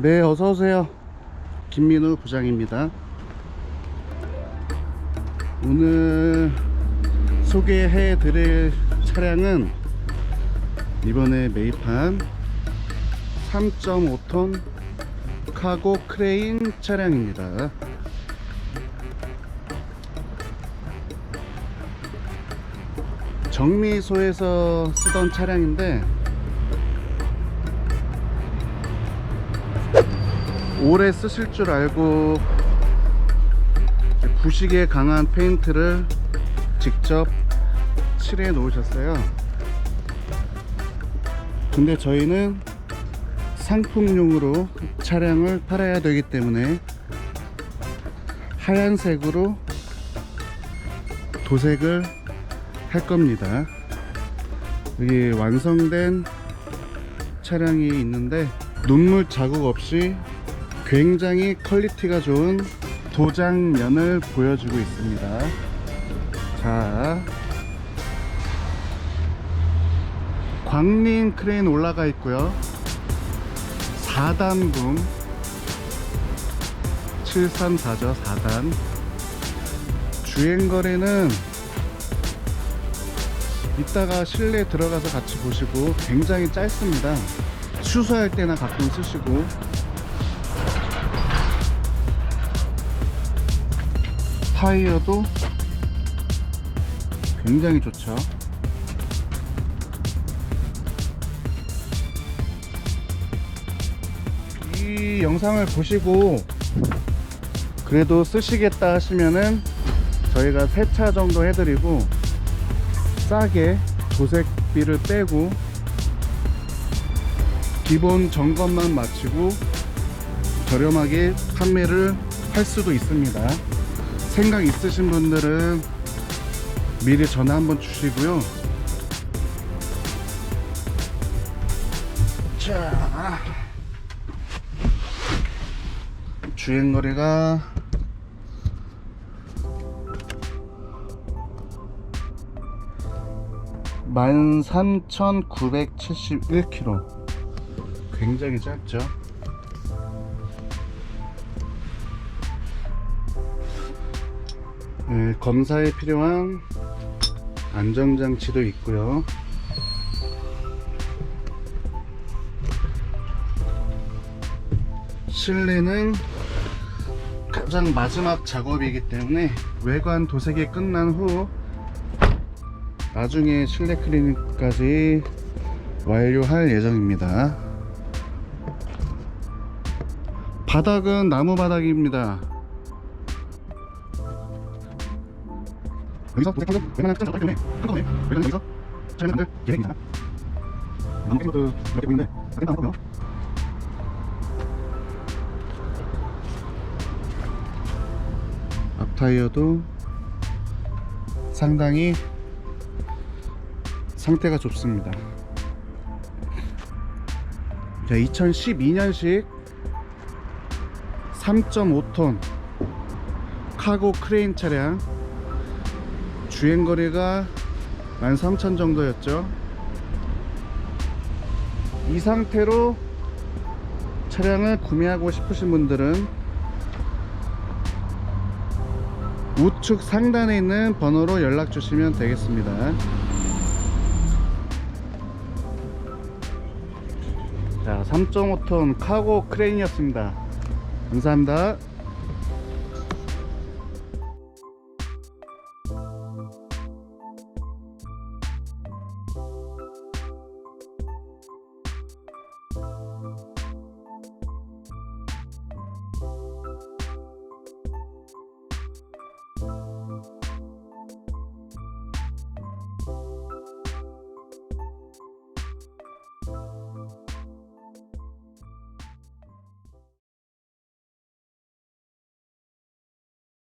네, 어서 오세요. 김민우 부장입니다. 오늘 소개해 드릴 차량은 이번에 매입한 3.5톤 카고 크레인 차량입니다. 정미소에서 쓰던 차량인데 오래 쓰실 줄 알고 부식에 강한 페인트를 직접 칠해 놓으셨어요. 근데 저희는 상품용으로 차량을 팔아야 되기 때문에 하얀색으로 도색을 할 겁니다. 여기 완성된 차량이 있는데 눈물 자국 없이 굉장히 퀄리티가 좋은 도장면을 보여주고 있습니다. 자, 광림 크레인 올라가 있고요. 4단분 734죠 4단 주행거리는 이따가 실내 들어가서 같이 보시고 굉장히 짧습니다 추수할 때나 가끔 쓰시고 타이어도 굉장히 좋죠 이 영상을 보시고 그래도 쓰시겠다 하시면은 저희가 세차 정도 해드리고 싸게 도색비를 빼고 기본 점검만 마치고 저렴하게 판매를 할 수도 있습니다. 생각 있으신 분들은 미리 전화 한번 주시고요. 자, 주행거리가 만 삼천구백칠십일 킬로 굉장히 짧죠 네, 검사에 필요한 안정장치도 있고요 실내는 가장 마지막 작업이기 때문에 외관 도색이 끝난 후 나중에 실내 클리닉까지 완료할 예정입니다. 바닥은 나무 바닥입니다. 여기서 도색하고 웬만한 특정 작업을 한꺼번에 외관 여기서 촬영을 만들 계획입니다. 나무 캔버드 몇개 보이는데 다 뺀다 한거고요. 앞타이어도 상당히 상태가 좋습니다. 자, 2012년식 3.5톤 카고 크레인 차량 주행거리가 13,000 정도였죠. 이 상태로 차량을 구매하고 싶으신 분들은 우측 상단에 있는 번호로 연락 주시면 되겠습니다. 자, 3.5톤 카고 크레인이었습니다. 감사합니다.